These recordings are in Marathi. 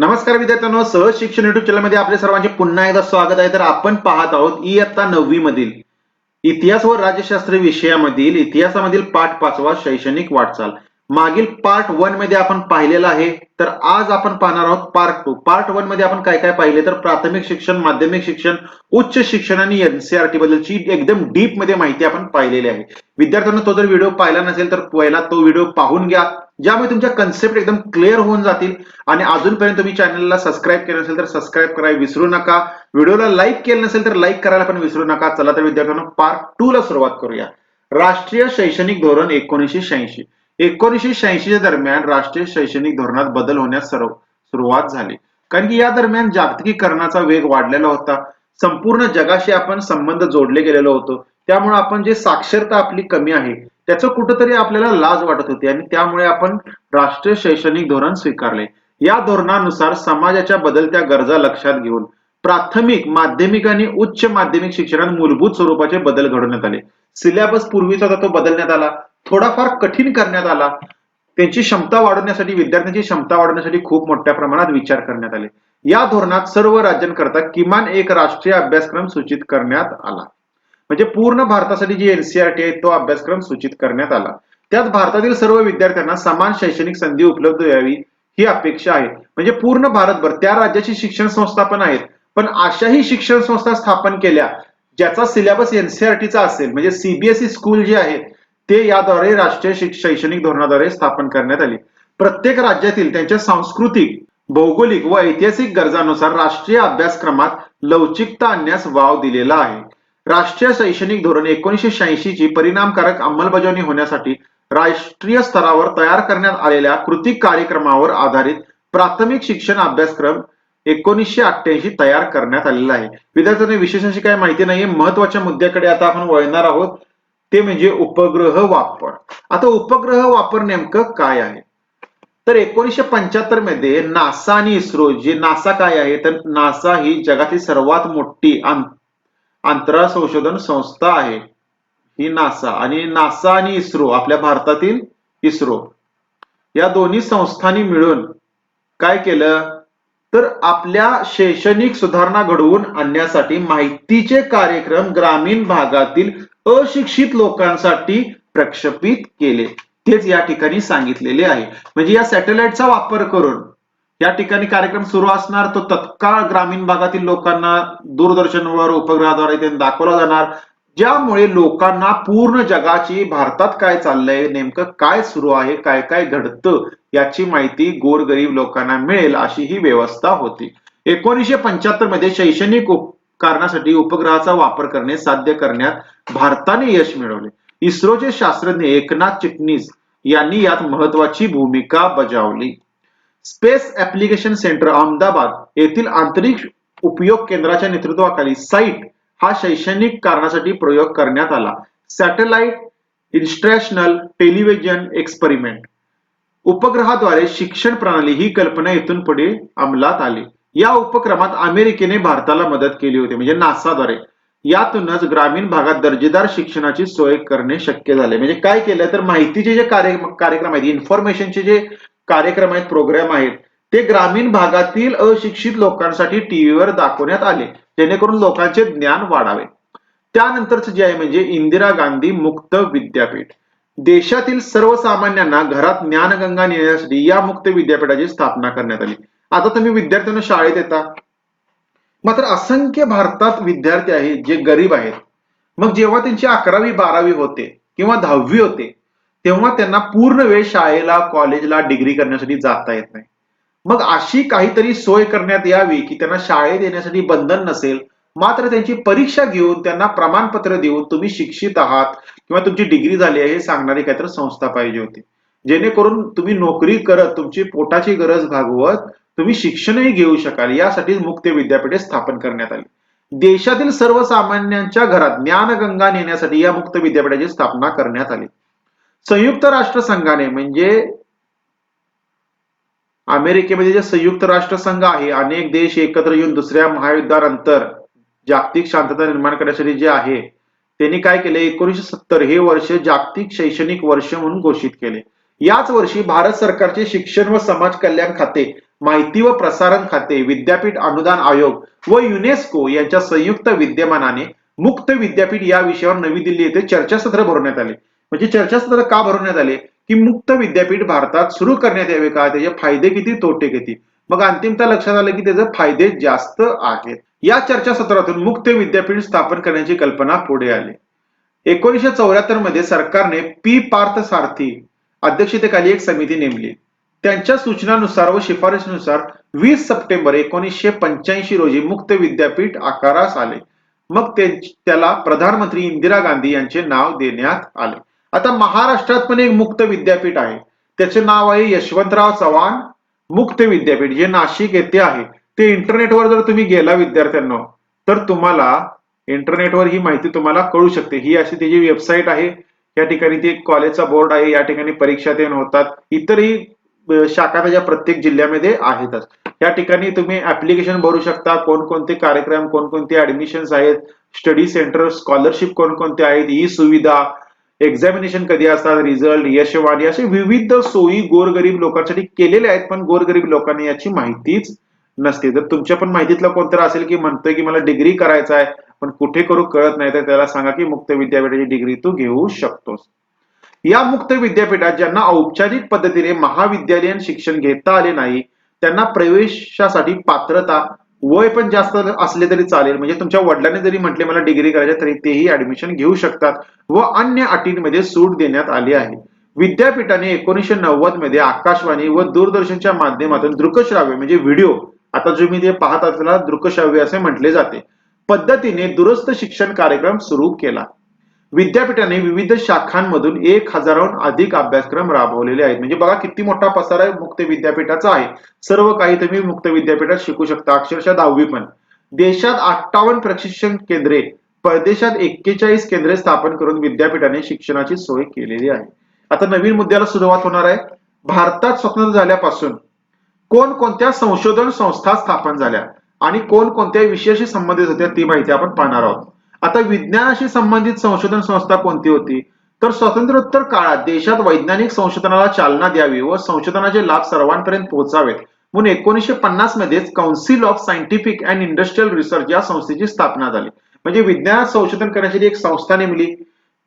नमस्कार विद्यार्थ्यांनो सहज शिक्षण युट्यूब चॅनलमध्ये आपले सर्वांचे पुन्हा एकदा स्वागत आहे. तर आपण पाहत आहोत इयत्ता नववी मधील इतिहास व राज्यशास्त्र विषयामधील इतिहासामधील पाठ पाचवा शैक्षणिक वाटचाल. मागील पार्ट वनमध्ये आपण पाहिलेलं आहे. तर आज आपण पाहणार आहोत पार्ट टू पार्ट वनमध्ये आपण काय काय पाहिले? तर प्राथमिक शिक्षण माध्यमिक शिक्षण उच्च शिक्षण आणि एनसीआरटी बद्दलची एकदम डीपमध्ये माहिती आपण पाहिलेली आहे. विद्यार्थ्यांना तो जर व्हिडिओ पाहिला नसेल तर पहिला तो व्हिडिओ पाहून घ्या. ज्यामुळे तुमच्या कन्सेप्ट एकदम क्लिअर होऊन जातील. आणि अजूनपर्यंत तुम्ही चॅनलला सबस्क्राईब केलं नसेल तर सबस्क्राईब करायला विसरू नका. व्हिडिओला लाईक केलं नसेल तर लाईक करायला पण विसरू नका. चला तर विद्यार्थ्यांना पार्ट टू ला सुरुवात करूया. राष्ट्रीय शैक्षणिक धोरण एकोणीसशे शहाऐंशी. एकोणीसशे शहाऐंशीच्या दरम्यान राष्ट्रीय शैक्षणिक धोरणात बदल होण्यास सर्व सुरुवात झाली. कारण की या दरम्यान जागतिकीकरणाचा वेग वाढलेला होता. संपूर्ण जगाशी आपण संबंध जोडले गेलेलो होतो. त्यामुळे आपण जे साक्षरता आपली कमी आहे त्याचं कुठंतरी आपल्याला लाज वाटत होती आणि त्यामुळे आपण राष्ट्रीय शैक्षणिक धोरण स्वीकारले. या धोरणानुसार समाजाच्या बदलत्या गरजा लक्षात घेऊन प्राथमिक माध्यमिक आणि उच्च माध्यमिक शिक्षणात मूलभूत स्वरूपाचे बदल घडवण्यात आले. सिलेबस पूर्वीचा होता तो बदलण्यात आला. थोडाफार कठीण करण्यात आला. त्यांची क्षमता वाढवण्यासाठी विद्यार्थ्यांची क्षमता वाढवण्यासाठी खूप मोठ्या प्रमाणात विचार करण्यात आले. या धोरणात सर्व राज्यांकरता किमान एक राष्ट्रीय अभ्यासक्रम सूचित करण्यात आला. म्हणजे पूर्ण भारतासाठी जी एनसीआरटी आहे तो अभ्यासक्रम सूचित करण्यात आला. त्यात भारतातील सर्व विद्यार्थ्यांना समान शैक्षणिक संधी उपलब्ध व्हावी ही अपेक्षा आहे. म्हणजे पूर्ण भारतभर त्या राज्याची शिक्षण संस्था पण आहेत पण अशाही शिक्षण संस्था स्थापन केल्या ज्याचा सिलेबस एनसीआरटीचा असेल म्हणजे सीबीएसई स्कूल जे आहेत ते याद्वारे राष्ट्रीय शैक्षणिक धोरणाद्वारे स्थापन करण्यात आली. प्रत्येक राज्यातील त्यांच्या सांस्कृतिक भौगोलिक व ऐतिहासिक गरजानुसार राष्ट्रीय अभ्यासक्रमात लवचिकता आणण्यास वाव दिलेला आहे. राष्ट्रीय शैक्षणिक धोरण एकोणीसशे शहाऐंशी ची परिणामकारक अंमलबजावणी होण्यासाठी राष्ट्रीय स्तरावर तयार करण्यात आलेल्या कृती कार्यक्रमावर आधारित प्राथमिक शिक्षण अभ्यासक्रम एकोणीसशे अठ्ठ्याऐंशी तयार करण्यात आलेला आहे. विद्यार्थ्यांना विशेष अशी काही माहिती नाहीये. महत्त्वाच्या मुद्द्याकडे आता आपण वळणार आहोत. ते म्हणजे उपग्रह वापर. आता उपग्रह वापर नेमकं काय आहे? तर एकोणीसशे पंच्याहत्तरमध्ये नासा आणि इस्रो जे नासा काय आहे? तर नासा ही जगातील सर्वात मोठी अंतराळ संशोधन संस्था आहे. ही नासा आणि नासा आणि इस्रो आपल्या भारतातील इस्रो. या दोन्ही संस्थांनी मिळून काय केलं? तर आपल्या शैक्षणिक सुधारणा घडवून आणण्यासाठी माहितीचे कार्यक्रम ग्रामीण भागातील अशिक्षित लोकांसाठी प्रक्षेपित केले. तेच या ठिकाणी सांगितलेले आहे. म्हणजे या सॅटेलाइटचा वापर करून या ठिकाणी कार्यक्रम सुरू असणार तो तत्काळ ग्रामीण भागातील लोकांना दूरदर्शनवर उपग्रहाद्वारे ते दाखवला जाणार. ज्यामुळे लोकांना पूर्ण जगाची भारतात काय चाललंय नेमकं काय सुरू आहे काय काय घडतं याची माहिती गोरगरीब लोकांना मिळेल अशी ही व्यवस्था होती. एकोणीसशे पंच्याहत्तरमध्ये शैक्षणिक उप- कारणासाठी उपग्रहाचा वापर करणे साध्य करण्यात भारताने यश मिळवले. इस्रोचे शास्त्रज्ञ एकनाथ चिटणीस यांनी यात महत्वाची भूमिका बजावली. स्पेस ऍप्लिकेशन सेंटर अहमदाबाद येथील आंतरिक उपयोग केंद्राच्या नेतृत्वाखाली साईट हा शैक्षणिक कारणासाठी प्रयोग करण्यात आला. Satellite instructional television experiment. उपग्रहाद्वारे शिक्षण प्रणाली ही कल्पना इथून पुढे अंमलात आली. या उपक्रमात अमेरिकेने भारताला मदत केली होती म्हणजे नासाद्वारे. यातूनच ग्रामीण भागात दर्जेदार शिक्षणाची सोय करणे शक्य झाले. म्हणजे काय केलं तर माहितीचे जे कार्य कार्यक्रम आहेत इन्फॉर्मेशनचे जे कार्यक्रम आहेत प्रोग्राम आहेत ते ग्रामीण भागातील अशिक्षित लोकांसाठी टीव्हीवर दाखवण्यात आले जेणेकरून लोकांचे ज्ञान वाढावे. त्यानंतरच जे आहे म्हणजे इंदिरा गांधी मुक्त विद्यापीठ. देशातील सर्वसामान्यांना घरात ज्ञानगंगा नेण्यासाठी या मुक्त विद्यापीठाची स्थापना करण्यात आली. आता तुम्ही विद्यार्थ्यांना शाळेत येता. मात्र असंख्य भारतात विद्यार्थी आहेत जे गरीब आहेत. मग जेव्हा त्यांची अकरावी बारावी होते किंवा दहावी होते तेव्हा त्यांना पूर्ण वेळ शाळेला कॉलेजला डिग्री करण्यासाठी जाता येत नाही. मग अशी काहीतरी सोय करण्यात यावी की त्यांना शाळेत येण्यासाठी बंधन नसेल मात्र त्यांची परीक्षा घेऊन त्यांना प्रमाणपत्र देऊन तुम्ही शिक्षित आहात किंवा तुमची डिग्री झाली आहे हे सांगणारी काहीतरी संस्था पाहिजे होती. जेणेकरून तुम्ही नोकरी करत तुमची पोटाची गरज भागवत तुम्ही शिक्षणही घेऊ शकाल यासाठी मुक्त विद्यापीठे स्थापन करण्यात आली. देशातील सर्वसामान्यांच्या घरात ज्ञानगंगा नेण्यासाठी या मुक्त विद्यापीठाची स्थापना करण्यात आली. संयुक्त राष्ट्र संघाने म्हणजे अमेरिकेमध्ये जे संयुक्त राष्ट्र संघ आहे अनेक देश एकत्र येऊन दुसऱ्या महायुद्धानंतर जागतिक शांतता निर्माण करण्यासाठी जे आहे त्यांनी काय केले? एकोणीशे सत्तर हे वर्ष जागतिक शैक्षणिक वर्ष म्हणून घोषित केले. याच वर्षी भारत सरकारचे शिक्षण व समाज कल्याण खाते माहिती व प्रसारण खाते विद्यापीठ अनुदान आयोग व युनेस्को यांच्या संयुक्त विद्यमानाने मुक्त विद्यापीठ या विषयावर नवी दिल्ली येथे चर्चासत्र भरवण्यात आले. म्हणजे चर्चासत्र का भरवण्यात आले? की मुक्त विद्यापीठ भारतात सुरू करण्यात यावे का? त्याचे फायदे किती तोटे किती? मग अंतिमता लक्षात आलं की त्याचे फायदे जास्त आहेत. या चर्चासत्रातून मुक्त विद्यापीठ स्थापन करण्याची कल्पना पुढे आली. एकोणीसशे चौऱ्याहत्तरमध्ये सरकारने पी पार्थ सारथी अध्यक्षतेखाली एक समिती नेमली. त्यांच्या सूचनानुसार व शिफारशीनुसार वीस सप्टेंबर एकोणीसशे पंच्याऐंशी रोजी मुक्त विद्यापीठ आकारास आले. मग त्याला प्रधानमंत्री इंदिरा गांधी यांचे नाव देण्यात आले. आता महाराष्ट्रात पण एक मुक्त विद्यापीठ आहे. त्याचे नाव आहे यशवंतराव चव्हाण मुक्त विद्यापीठ. जे नाशिक येथे आहे. ते इंटरनेटवर जर तुम्ही गेला विद्यार्थ्यांना तर तुम्हाला इंटरनेटवर ही माहिती तुम्हाला कळू शकते. ही अशी त्याची वेबसाईट आहे या ठिकाणी ती कॉलेजचा बोर्ड आहे या ठिकाणी परीक्षा देण होतात. इतरही शाखा त्याच्या प्रत्येक जिल्ह्यामध्ये आहेतच. या ठिकाणी तुम्ही ऍप्लिकेशन भरू शकता. कोणकोणते कार्यक्रम कोणकोणते ऍडमिशन्स आहेत स्टडी सेंटर स्कॉलरशिप कोणकोणते आहेत ई सुविधा एक्झामिनेशन कधी असतात रिझल्ट यशवाणी असे विविध सोयी गोरगरीब लोकांसाठी केलेल्या आहेत पण गोरगरीब लोकांनी याची माहितीच नसते. जर तुमच्या पण माहितीतला कोणतरी असेल की म्हणतोय की मला डिग्री करायचा आहे पण कुठे करू कळत नाही तर त्याला सांगा की मुक्त विद्यापीठाची डिग्री तू घेऊ शकतोस. या मुक्त विद्यापीठात ज्यांना औपचारिक पद्धतीने महाविद्यालयीन शिक्षण घेता आले नाही त्यांना प्रवेशासाठी पात्रता वय पण जास्त असले तरी चालेल. म्हणजे तुमच्या वडिलांनी जरी म्हटले मला डिग्री करायची तरी तेही ऍडमिशन घेऊ शकतात. व अन्य अटींमध्ये सूट देण्यात आली आहे. विद्यापीठाने एकोणीसशे नव्वदमध्ये आकाशवाणी व दूरदर्शनच्या माध्यमातून दृकश्राव्य म्हणजे व्हिडिओ आता जो मी ते पाहत असलेला दृकश्राव्य असे म्हटले जाते पद्धतीने दुरुस्त शिक्षण कार्यक्रम सुरू केला. विद्यापीठाने विविध शाखांमधून एक हजाराहून अधिक अभ्यासक्रम राबवलेले आहेत. म्हणजे बघा किती मोठा पसारा मुक्त विद्यापीठाचा आहे. सर्व काही तुम्ही मुक्त विद्यापीठात शिकू शकता अक्षरशः दहावी पण. देशात अठ्ठावन्न प्रशिक्षण केंद्रे परदेशात एक्केचाळीस केंद्रे स्थापन करून विद्यापीठाने शिक्षणाची सोय केलेली आहे. आता नवीन मुद्द्याला सुरुवात होणार आहे. भारतात स्वतंत्र झाल्यापासून कोणकोणत्या संशोधन संस्था स्थापन झाल्या आणि कोणकोणत्या विषयाशी संबंधित होत्या ती माहिती आपण पाहणार आहोत. आता विज्ञानाशी संबंधित संशोधन संस्था कोणती होती? तर स्वातंत्र्योत्तर काळात देशात वैज्ञानिक संशोधनाला चालना द्यावी व संशोधनाचे लाभ सर्वांपर्यंत पोहोचावेत. म्हणून एकोणीसशे पन्नास मध्येच council of scientific and industrial research या संस्थेची स्थापना झाली. म्हणजे विज्ञानात संशोधन करण्यासाठी एक संस्था नेमली.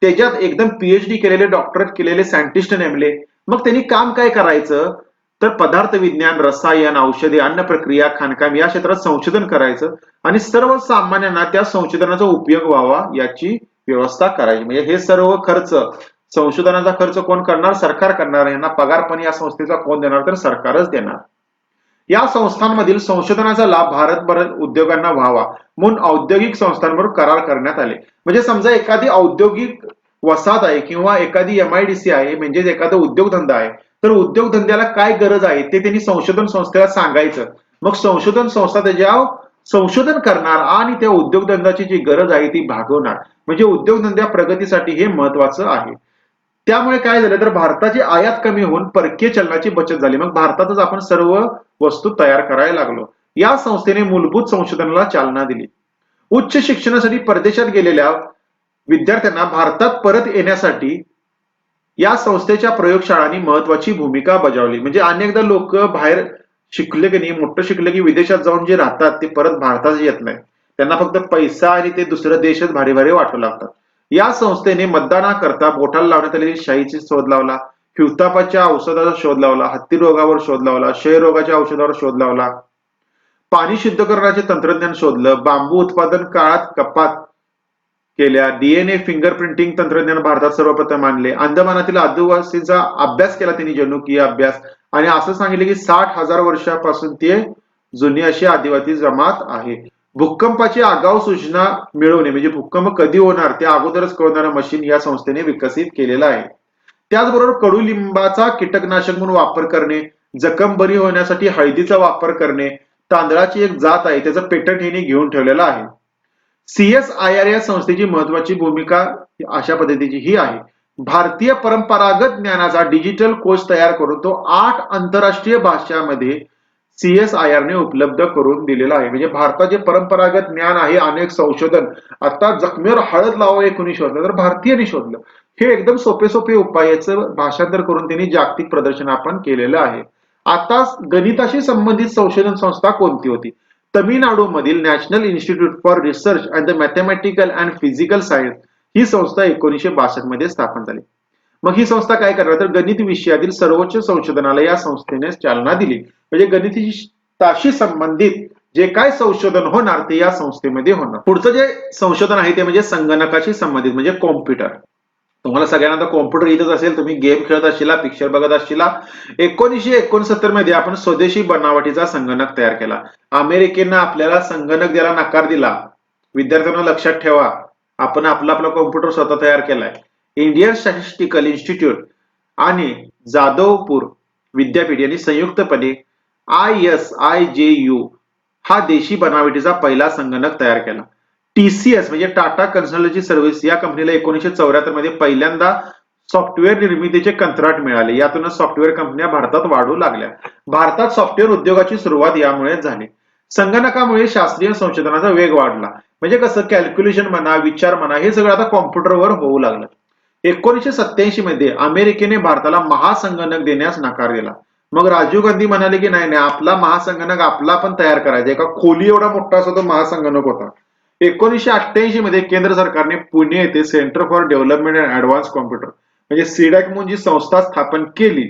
त्याच्यात एकदम पीएचडी केलेले डॉक्टरेट केलेले सायंटिस्ट नेमले. मग त्यांनी काम काय करायचं? तर पदार्थ विज्ञान रसायन औषधे अन्न प्रक्रिया खाणकाम या क्षेत्रात संशोधन करायचं आणि सर्व सामान्यांना त्या संशोधनाचा उपयोग व्हावा याची व्यवस्था करायची. म्हणजे हे सर्व खर्च संशोधनाचा खर्च कोण करणार? सरकार करणार. यांना पगार पण या संस्थेचा कोण देणार? तर सरकारच देणार. या संस्थांमधील संशोधनाचा लाभ भारतभर उद्योगांना व्हावा म्हणून औद्योगिक संस्थांवर करार करण्यात आले. म्हणजे समजा एखादी औद्योगिक वसाहत आहे किंवा एखादी एमआयडीसी आहे म्हणजेच एखादा उद्योगधंदा आहे तर उद्योगधंद्याला काय गरज आहे ते त्यांनी संशोधन संस्थेला सांगायचं. मग संशोधन संस्था त्याच्या संशोधन करणार आणि त्या उद्योगधंद्याची जी गरज आहे ती भागवणार. म्हणजे उद्योगधंद्या प्रगतीसाठी हे महत्वाचं आहे. त्यामुळे काय झालं तर भारताची आयात कमी होऊन परकीय चलनाची बचत झाली. मग भारतातच आपण सर्व वस्तू तयार करायला लागलो. या संस्थेने मूलभूत संशोधनाला चालना दिली. उच्च शिक्षणासाठी परदेशात गेलेल्या विद्यार्थ्यांना भारतात परत येण्यासाठी या संस्थेच्या प्रयोगशाळांनी महत्वाची भूमिका बजावली. म्हणजे अनेकदा लोक बाहेर शिकले की नाही मोठं शिकले की विदेशात जाऊन जे राहतात ते परत भारतात येत नाही त्यांना फक्त पैसा आणि ते दुसरं देशच भारी भारी वाटू लागतात. या संस्थेने मतदानाकरता बोटाला लावण्यात आलेली शाईची शोध लावला हिवतापाच्या औषधाचा शोध लावला हत्ती रोगावर शोध लावला क्षयरोगाच्या औषधावर शोध लावला. पाणी शुद्ध करण्याचे तंत्रज्ञान शोधलं बांबू उत्पादन काळात कपात केल्या. डीएनए फिंगर प्रिंटिंग तंत्रज्ञान भारतात सर्वप्रथम आणले. अंदमानातील आदिवासींचा अभ्यास केला त्यांनी जनुकीय अभ्यास. आणि असं सांगितले की साठ हजार वर्षापासून ते जुनी अशी आदिवासी जमात आहे. भूकंपाची आगाऊ सूचना मिळवणे म्हणजे भूकंप कधी होणार ते अगोदरच कळवणारं मशीन या संस्थेने विकसित केलेलं आहे. त्याचबरोबर कडुलिंबाचा कीटकनाशक म्हणून वापर करणे जखम बरी होण्यासाठी हळदीचा वापर करणे तांदळाची एक जात आहे त्याचं पेटंट हिने घेऊन ठेवलेलं आहे. सीएसआयआर या संस्थेची महत्वाची भूमिका अशा पद्धतीची ही आहे. भारतीय परंपरागत ज्ञानाचा डिजिटल कोश तयार करून तो आठ आंतरराष्ट्रीय भाषांमध्ये सीएसआयआर ने उपलब्ध करून दिलेला आहे. म्हणजे भारताचे परंपरागत ज्ञान आहे अनेक संशोधन. आता जखमेवर हळद लावा हे कुणी शोधलं? तर भारतीयांनी शोधलं. हे एकदम सोपे सोपे उपाय याचं भाषांतर करून त्यांनी जागतिक प्रदर्शन आपण केलेलं आहे. आता गणिताशी संबंधित संशोधन संस्था कोणती होती? तमिळनाडूमधील national institute for research and the mathematical and physical science ही संस्था एकोणीसशे बासष्टमध्ये स्थापन झाली. मग ही संस्था काय करणार? तर गणित विषयातील सर्वोच्च संशोधनाला या संस्थेने चालना दिली. म्हणजे गणिताशी संबंधित जे काय संशोधन होणार ते या संस्थेमध्ये होणार. पुढचं जे संशोधन आहे ते म्हणजे संगणकाशी संबंधित म्हणजे कॉम्प्युटर. तुम्हाला सगळ्यांना कॉम्प्युटर येतच असेल तुम्ही गेम खेळत असशिला पिक्चर बघत असशिला. एकोणीसशे एकोणसत्तरमध्ये आपण स्वदेशी बनावटीचा संगणक तयार केला. अमेरिकेनं आपल्याला संगणक द्यायला नकार दिला. विद्यार्थ्यांना लक्षात ठेवा आपण आपला आपला कॉम्प्युटर स्वतः तयार केलाय. इंडियन स्टॅटिस्टिकल इन्स्टिट्यूट आणि जाधवपूर विद्यापीठ यांनी संयुक्तपणे I S I J U हा देशी बनावटीचा पहिला संगणक तयार केला. टीसीएस म्हणजे टाटा कन्सल्टन्सी सर्व्हिस या कंपनीला एकोणीशे चौऱ्याहत्तरमध्ये पहिल्यांदा सॉफ्टवेअर निर्मितीचे कंत्राट मिळाले. यातूनच सॉफ्टवेअर कंपन्या भारतात वाढू लागल्या. भारतात सॉफ्टवेअर उद्योगाची सुरुवात यामुळे झाली. संगणकामुळे शास्त्रीय संशोधनाचा वेग वाढला. म्हणजे कसं कॅल्क्युलेशन म्हणा विचार म्हणा हे सगळं आता कॉम्प्युटरवर होऊ लागलं. एकोणीशे सत्याऐंशी मध्ये अमेरिकेने भारताला महासंगणक देण्यास नकार दिला. मग राजीव गांधी म्हणाले की नाही नाही आपला महासंगणक आपला पण तयार करायचा. एका खोली एवढा मोठा असा तो महासंगणक होता. एकोणीसशे अठ्ठ्याऐंशी मध्ये केंद्र सरकारने पुणे येथे centre for development and advance computer म्हणजे सीडॅक म्हणून जी संस्था स्थापन केली.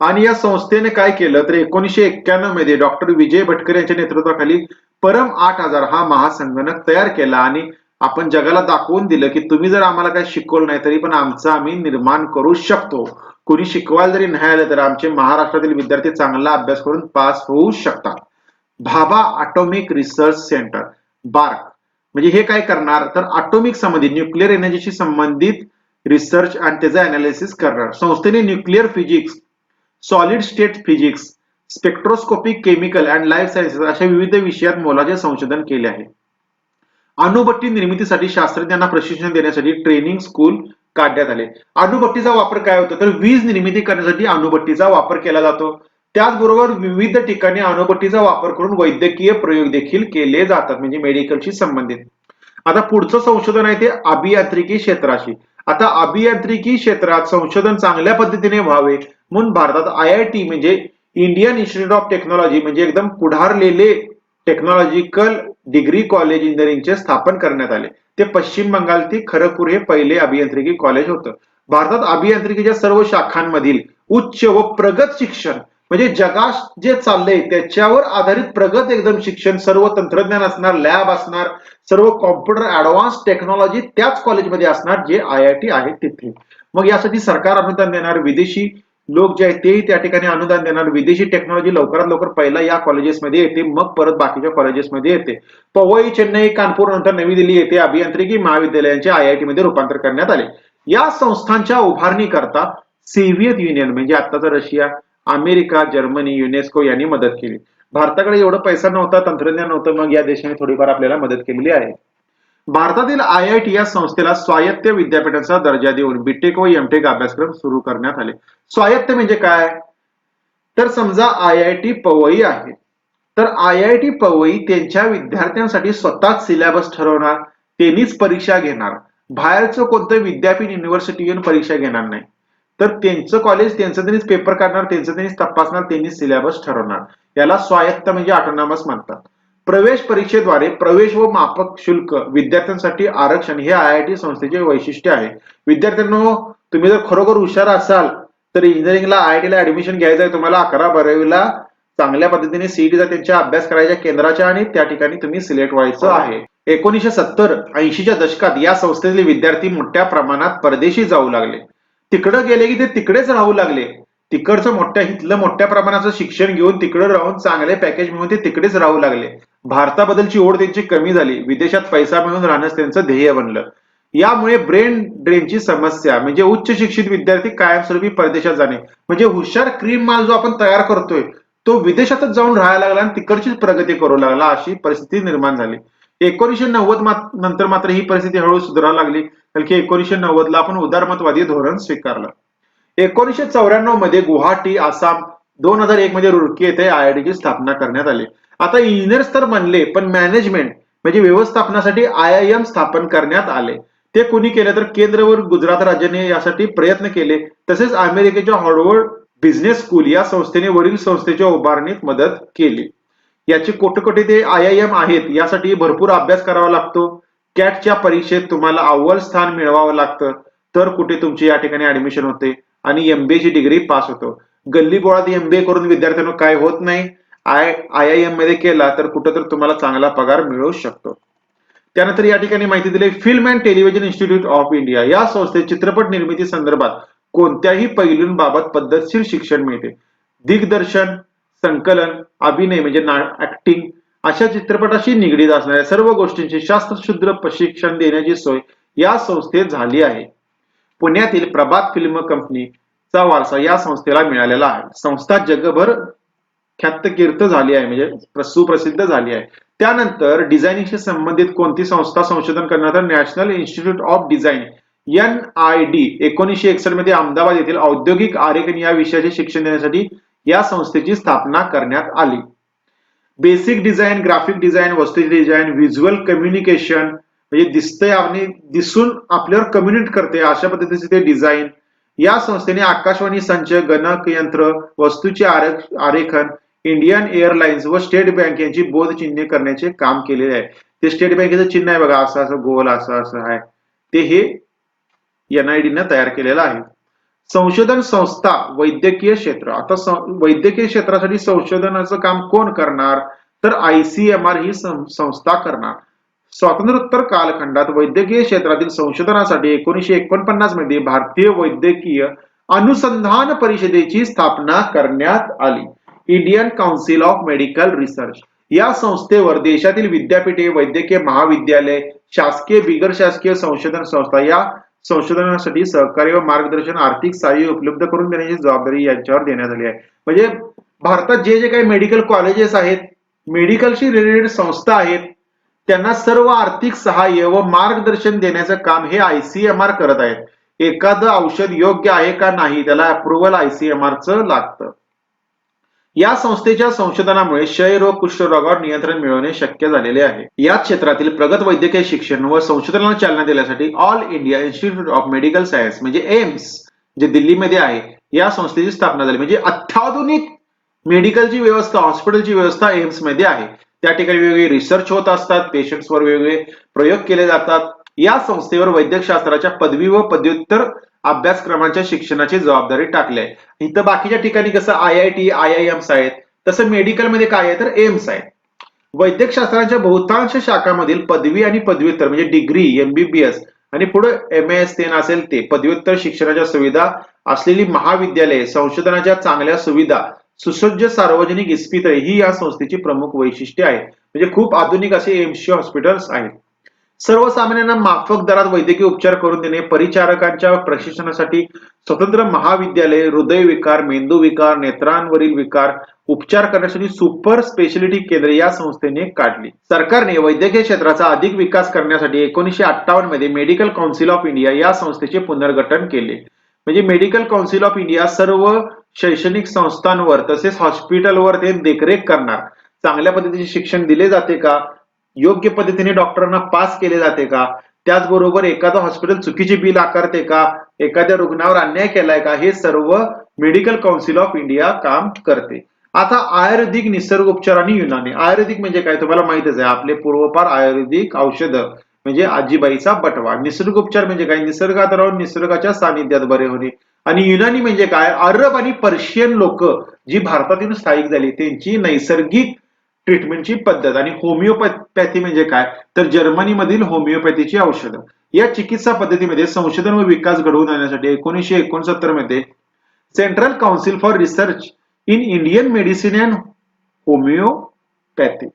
आणि या संस्थेने काय केलं? तर एकोणीसशे एक्क्याण्णवमध्ये डॉक्टर विजय भटकर यांच्या नेतृत्वाखाली परम आठ हजार हा महासंगणक तयार केला. आणि आपण जगाला दाखवून दिलं की तुम्ही जर आम्हाला काही शिकवलं नाही तरी पण आमचं आम्ही निर्माण करू शकतो. कोणी शिकवायला जरी नाही आलं तर आमचे महाराष्ट्रातील विद्यार्थी चांगला अभ्यास करून पास होऊ शकतात. Bhabha atomic research centre BARC. म्हणजे हे काय करणार? तर ऑटोमिक संबंधित न्यूक्लिअर एनर्जीशी संबंधित रिसर्च आणि त्याचं अनालिसिस करणार. संस्थेने nuclear physics solid state physics spectroscopic chemical and life sciences अशा विविध विषयात मोलाचे संशोधन केले आहे. अणुभट्टी निर्मितीसाठी शास्त्रज्ञांना प्रशिक्षण देण्यासाठी ट्रेनिंग स्कूल काढण्यात आले. अणुभट्टीचा वापर काय होतो? तर वीज निर्मिती करण्यासाठी अणुभट्टीचा वापर केला जातो. त्याचबरोबर विविध ठिकाणी अणुभट्टीचा वापर करून वैद्यकीय प्रयोग देखील केले जातात म्हणजे मेडिकलशी संबंधित. आता पुढचं संशोधन आहे ते अभियांत्रिकी क्षेत्राशी. आता अभियांत्रिकी क्षेत्रात संशोधन चांगल्या पद्धतीने व्हावे म्हणून भारतात आय आय टी म्हणजे इंडियन इन्स्टिट्यूट ऑफ टेक्नॉलॉजी म्हणजे एकदम पुढारलेले टेक्नॉलॉजिकल डिग्री कॉलेज इंजिनिअरिंगचे स्थापन करण्यात आले. ते पश्चिम बंगालतील खरगपूर हे पहिले अभियांत्रिकी कॉलेज होतं. भारतात अभियांत्रिकीच्या सर्व शाखांमधील उच्च व प्रगत शिक्षण म्हणजे जगात जे चाललंय त्याच्यावर आधारित प्रगत एकदम शिक्षण सर्व तंत्रज्ञान असणार लॅब असणार सर्व कॉम्प्युटर ऍडव्हान्स टेक्नॉलॉजी त्याच कॉलेजमध्ये असणार जे आय आय टी आहे तिथे. मग यासाठी सरकार अनुदान देणार विदेशी लोक जे आहेत तेही त्या ठिकाणी अनुदान देणार विदेशी टेक्नॉलॉजी लवकरात लवकर पहिला या कॉलेजेसमध्ये येते मग परत बाकीच्या कॉलेजेसमध्ये येते. पवई चेन्नई कानपूर नंतर नवी दिल्ली येथे अभियांत्रिकी महाविद्यालयांचे आय आय टी मध्ये रूपांतर करण्यात आले. या संस्थांच्या उभारणीकरता सोव्हिएत युनियन म्हणजे आत्ताचा रशिया अमेरिका जर्मनी युनेस्को यांनी मदत केली. भारताकडे एवढं पैसा नव्हता तंत्रज्ञान नव्हतं मग या देशाने थोडीफार आपल्याला मदत केलेली आहे. भारतातील आय आय टी या संस्थेला स्वायत्त विद्यापीठाचा दर्जा देऊन बीटेक व एमटेक अभ्यासक्रम सुरू करण्यात आले. स्वायत्त म्हणजे काय? तर समजा आय आय टी पवई आहे. तर आय आय टी पवई त्यांच्या विद्यार्थ्यांसाठी स्वतःच सिलेबस ठरवणार त्यांनीच परीक्षा घेणार. बाहेरचं कोणतं विद्यापीठ युनिव्हर्सिटी येऊन परीक्षा घेणार नाही. तर त्यांचं कॉलेज त्यांचं त्यांनीच पेपर काढणार त्यांचं त्यांनीच तपासणार त्यांनी सिलेबस ठरवणार. याला स्वायत्त म्हणजे ऑटोनॉमस म्हणतात. प्रवेश परीक्षेद्वारे प्रवेश व मापक शुल्क विद्यार्थ्यांसाठी आरक्षण हे आय आय टी संस्थेचे वैशिष्ट्य आहे. विद्यार्थ्यांनो तुम्ही जर खरोखर हुशार असाल तर इंजिनिअरिंगला आय आय टीला ऍडमिशन घ्यायचं आहे तुम्हाला अकरा बारावीला चांगल्या पद्धतीने सीईटीचा त्यांच्या अभ्यास करायच्या केंद्राच्या आणि त्या ठिकाणी तुम्ही सिलेक्ट व्हायचं आहे. एकोणीसशे सत्तर ऐंशीच्या दशकात या संस्थेतले विद्यार्थी मोठ्या प्रमाणात परदेशी जाऊ लागले. तिकडं गेले की ते तिकडेच राहू लागले. तिकडचं मोठ्या इथलं मोठ्या प्रमाणाचं शिक्षण घेऊन तिकडे राहून चांगले पॅकेज मिळून ते तिकडेच राहू लागले. भारताबद्दलची ओढ त्यांची कमी झाली. विदेशात पैसा मिळून राहणंच त्यांचं ध्येय बनलं. यामुळे ब्रेन ड्रेनची समस्या म्हणजे उच्च शिक्षित विद्यार्थी कायमस्वरूपी परदेशात जाणे म्हणजे हुशार क्रीम माल जो आपण तयार करतोय तो विदेशातच जाऊन राहायला लागला आणि तिकडचीच प्रगती करू लागला अशी परिस्थिती निर्माण झाली. एकोणीशे नव्वद नंतर मात्र ही परिस्थिती हळूहळू सुधारायला लागली. कारण की एकोणीशे नव्वद ला आपण उदारमतवादी धोरण स्वीकारलं. एकोणीशे चौऱ्याण्णवमध्ये गुवाहाटी आसाम दोन हजार एक मध्ये रुडकी येथे आय ची स्थापना करण्यात आली. आता इंजिनियर्स तर बनले पण मॅनेजमेंट म्हणजे व्यवस्थापनासाठी आय आय एम स्थापन करण्यात आले. ते कुणी केले तर केंद्र व गुजरात राज्याने यासाठी प्रयत्न केले. तसेच अमेरिकेच्या हार्वर्ड बिझनेस स्कूल या संस्थेने वरील संस्थेच्या उभारणीत मदत केली. याची कोटे कोटे ते आय आय एम आहेत यासाठी भरपूर अभ्यास करावा लागतो. कॅटच्या परीक्षेत तुम्हाला अव्वल स्थान मिळवावं लागतं. तर कुठे तुमची या ठिकाणी ऍडमिशन होते? आणि एमबीए ची डिग्री पास होतो. गल्ली बोळात एमबीए करून विद्यार्थ्यांना काय होत नाही? आय आय आय एममध्ये केला तर कुठं तर तुम्हाला चांगला पगार मिळू शकतो. त्यानंतर या ठिकाणी माहिती दिली film and television institute of India. या संस्थेत चित्रपट निर्मिती संदर्भात कोणत्याही पैलूंबाबत पद्धतशीर शिक्षण मिळते. दिग्दर्शन संकलन अभिनय म्हणजे ऍक्टिंग अशा चित्रपटाशी निगडीत असणाऱ्या सर्व गोष्टींचे शास्त्रशुद्ध प्रशिक्षण देण्याची सोय या संस्थेत झाली आहे. पुण्यातील प्रभात फिल्म कंपनीचा वारसा या संस्थेला मिळालेला आहे. संस्था जगभर ख्यातकीर्त झाली आहे म्हणजे सुप्रसिद्ध झाली आहे. त्यानंतर डिझायनिंगशी संबंधित कोणती संस्था संशोधन करणार national institute of design N I D एकोणीसशे एकसष्टमध्ये अहमदाबाद येथील औद्योगिक आरेखन या विषयाचे शिक्षण देण्यासाठी या संस्थेची स्थापना करण्यात आली. बेसिक डिझाईन ग्राफिक डिझाईन वस्तू डिझाईन व्हिज्युअल कम्युनिकेशन म्हणजे दिसतंय आणि दिसून आपल्यावर कम्युनिकेट करते अशा पद्धतीचे ते डिझाईन या संस्थेने आकाशवाणी संच गणक यंत्र वस्तूचे आरेखन इंडियन एअरलाइन्स व स्टेट बँक यांची बोध चिन्हे करण्याचे काम केलेले आहे. ते स्टेट बँकेचं चिन्ह आहे बघा असं असं गोल असं असं आहे. ते हे एनआयडी न तयार केलेलं आहे. संशोधन संस्था वैद्यकीय क्षेत्र. आता वैद्यकीय क्षेत्रासाठी संशोधनाचं काम कोण करणार? तर आयसीएमआर ही संस्था करणार. स्वातंत्र्योत्तर कालखंडात वैद्यकीय क्षेत्रातील संशोधनासाठी एकोणीशे एकोणपन्नासमध्ये भारतीय वैद्यकीय अनुसंधान परिषदेची स्थापना करण्यात आली. Indian council of medical research. या संस्थेवर देशातील विद्यापीठे वैद्यकीय महाविद्यालय शासकीय बिगर शासकीय संशोधन संस्था या संशोधनासाठी सहकार्य व मार्गदर्शन आर्थिक सहाय्य उपलब्ध करून देण्याची जबाबदारी यांच्यावर देण्यात आली आहे. म्हणजे भारतात जे जे काही मेडिकल कॉलेजेस आहेत मेडिकलशी रिलेटेड संस्था आहेत त्यांना सर्व आर्थिक सहाय्य व मार्गदर्शन देण्याचं काम हे आयसीएमआर करत आहेत. एखादं औषध योग्य आहे का नाही त्याला अप्रुव्हल आयसीएमआरचं लागतं. या संस्थेच्या संशोधनामुळे क्षयरोग कुष्ठरोगावर नियंत्रण मिळवणे शक्य झालेले आहे. या क्षेत्रातील प्रगत वैद्यकीय शिक्षण व संशोधनाला चालना देण्यासाठी all India institute of medical science म्हणजे एम्स जे दिल्लीमध्ये आहे या संस्थेची स्थापना झाली. म्हणजे अत्याधुनिक मेडिकलची व्यवस्था हॉस्पिटलची व्यवस्था एम्समध्ये आहे. त्या ठिकाणी वेगवेगळे रिसर्च होत असतात पेशंट्सवर वेगवेगळे प्रयोग केले जातात. या संस्थेवर वैद्यकशास्त्राच्या पदवी व पदव्युत्तर अभ्यासक्रमांच्या शिक्षणाची जबाबदारी टाकली. आहे इथं बाकीच्या ठिकाणी कसं I I T I I AIIMS आहेत तसं मेडिकलमध्ये काय आहे तर एम्स आहे. वैद्यकशास्त्राच्या बहुतांश शाखामधील पदवी आणि पदव्युत्तर म्हणजे डिग्री एमबीबीएस आणि पुढे एम एस तेन असेल ते पदव्युत्तर शिक्षणाच्या सुविधा असलेली महाविद्यालये संशोधनाच्या चांगल्या सुविधा सुसज्ज सार्वजनिक इस्पितळे ही या संस्थेची प्रमुख वैशिष्ट्ये आहेत. म्हणजे खूप आधुनिक असे एम्सचे हॉस्पिटल्स आहेत. सर्वसामान्यांना माफक दरात वैद्यकीय उपचार करून देणे परिचारकांच्या प्रशिक्षणासाठी स्वतंत्र महाविद्यालय हृदय विकार मेंदू विकार नेत्रांवरील विकार उपचार करण्यासाठी सुपर स्पेशलिटी केंद्र या संस्थेने काढली. सरकारने वैद्यकीय क्षेत्राचा अधिक विकास करण्यासाठी एकोणीशे अठ्ठावन्नमध्ये मेडिकल काउन्सिल ऑफ इंडिया या संस्थेचे पुनर्गठन केले. म्हणजे मेडिकल काउन्सिल ऑफ इंडिया सर्व शैक्षणिक संस्थांवर तसेच हॉस्पिटलवर ते देखरेख करणार. चांगल्या पद्धतीचे शिक्षण दिले जाते का? योग्य पद्धतीने डॉक्टरांना पास केले जाते का? त्याचबरोबर एखादं हॉस्पिटल चुकीचे बिल आकारते का? एखाद्या रुग्णावर अन्याय केलाय का? हे सर्व मेडिकल काउन्सिल ऑफ इंडिया काम करते. आता आयुर्वेदिक निसर्ग उपचार आणि युनानी. आयुर्वेदिक म्हणजे काय? तुम्हाला माहितच आहे आपले पूर्वपार आयुर्वेदिक औषधं. म्हणजे आजीबाईचा बटवा. निसर्ग उपचार म्हणजे काय? निसर्गात राहून निसर्गाच्या सानिध्यात बरे होणे. आणि युनानी म्हणजे काय? अरब आणि पर्शियन लोक जी भारतातून स्थायिक झाली त्यांची नैसर्गिक ट्रीटमेंटची पद्धत. आणि होमिओपॅथ पॅथी म्हणजे काय? तर जर्मनीमधील होमिओपॅथीची औषधं. या चिकित्सा पद्धतीमध्ये संशोधन व विकास घडवून आणण्यासाठी एकोणीसशे एकोणसत्तरमध्ये central council for research in Indian medicine and homeopathy.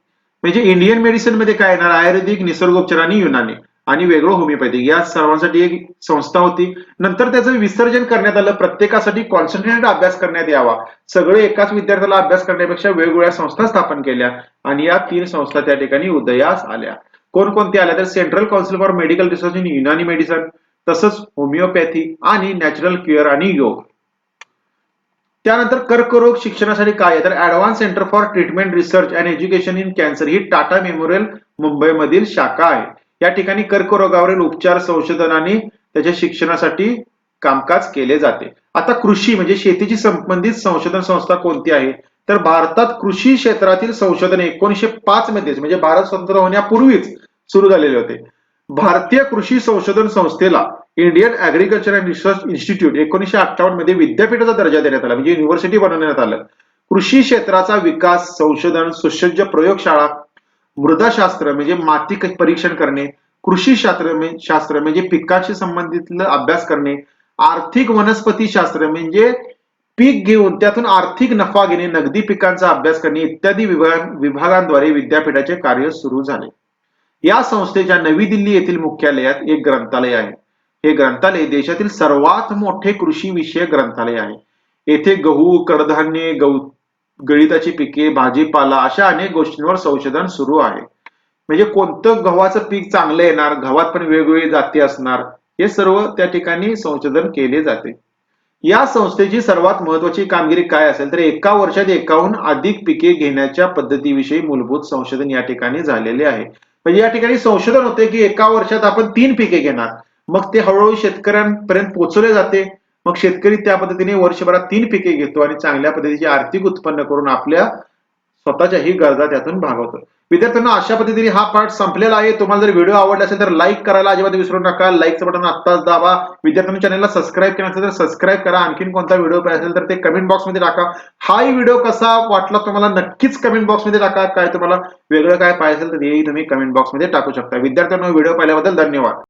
म्हणजे इंडियन मेडिसिनमध्ये काय येणार? आयुर्वेदिक निसर्गोपचार आणि युनानी. आणि वेगळं होमिओपॅथिक या सर्वांसाठी एक संस्था होती. नंतर त्याचं विसर्जन करण्यात आलं. प्रत्येकासाठी कॉन्सन्ट्रेटेड अभ्यास करण्यात यावा. सगळे एकाच विद्यार्थ्याला अभ्यास करण्यापेक्षा वेगवेगळ्या संस्था स्थापन केल्या आणि या तीन संस्था त्या ठिकाणी उदयास आल्या. कोणकोणत्या आल्या तर central council for medical research in Unani medicine तसंच होमिओपॅथी आणि नॅचरल क्युअर आणि योग. त्यानंतर कर्करोग शिक्षणासाठी काय तर advance centre for treatment research and education in cancer he Tata memorial मुंबईमधील शाखा आहे. या ठिकाणी कर्करोगावरील उपचार संशोधन आणि त्याच्या शिक्षणासाठी कामकाज केले जाते. आता कृषी म्हणजे शेतीची संबंधित संशोधन संस्था कोणती आहे? तर भारतात कृषी क्षेत्रातील संशोधन एकोणीशे पाच मध्येच म्हणजे भारत स्वतंत्र होण्यापूर्वीच सुरू झालेले होते. भारतीय कृषी संशोधन संस्थेला Indian agriculture and research institute एकोणीशे अठ्ठावन्नमध्ये विद्यापीठाचा दर्जा देण्यात आला म्हणजे युनिव्हर्सिटी बनवण्यात आलं. कृषी क्षेत्राचा विकास संशोधन सुसज्ज प्रयोगशाळा मृदाशास्त्र म्हणजे माती परीक्षण करणे कृषी शास्त्र शास्त्र म्हणजे पिकाशी संबंधित अभ्यास करणे आर्थिक वनस्पती शास्त्र म्हणजे पीक घेऊन त्यातून आर्थिक नफा घेणे नगदी पिकांचा अभ्यास करणे इत्यादी विभाग विभागांद्वारे विद्यापीठाचे कार्य सुरू झाले. या संस्थेच्या नवी दिल्ली येथील मुख्यालयात एक ग्रंथालय आहे. हे ग्रंथालय देशातील सर्वात मोठे कृषी विषयक ग्रंथालय आहे. येथे गहू कडधान्य गहू गळिताची पिके भाजीपाला अशा अनेक गोष्टींवर संशोधन सुरू आहे. म्हणजे कोणतं गव्हाचं पीक चांगलं येणार गव्हात पण वेगवेगळी जाती असणार हे सर्व त्या ठिकाणी संशोधन केले जाते. या संस्थेची सर्वात महत्वाची कामगिरी काय असेल तर एका वर्षात एकाहून अधिक पिके घेण्याच्या पद्धतीविषयी मूलभूत संशोधन या ठिकाणी झालेले आहे. म्हणजे या ठिकाणी संशोधन होते की एका वर्षात आपण तीन पिके घेणार. मग ते हळूहळू शेतकऱ्यांपर्यंत पोहोचवले जाते. मग शेतकरी त्या पद्धतीने वर्षभरात तीन पिके घेतो आणि चांगल्या पद्धतीचे आर्थिक उत्पन्न करून आपल्या स्वतःच्याही गरजा त्यातून भागवतो. विद्यार्थ्यांना अशा पद्धतीने हा पाठ संपलेला आहे. तुम्हाला जर व्हिडिओ आवडला असेल तर लाईक करायला अजिबात विसरू नका. लाईकचं बटन आत्ताच दाबा. विद्यार्थ्यांनी चॅनलला सबस्क्राईब केलं असेल तर सबस्क्राईब करा. आणखीन कोणता व्हिडिओ पाहिजे असेल तर ते कमेंट बॉक्समध्ये टाका. हाही व्हिडिओ कसा वाटला तुम्हाला नक्कीच कमेंट बॉक्समध्ये टाका. काय तुम्हाला वेगळं काय पाहिजे असेल तर तेही तुम्ही कमेंट बॉक्समध्ये टाकू शकता. विद्यार्थ्यांना व्हिडिओ पाहिल्याबद्दल धन्यवाद.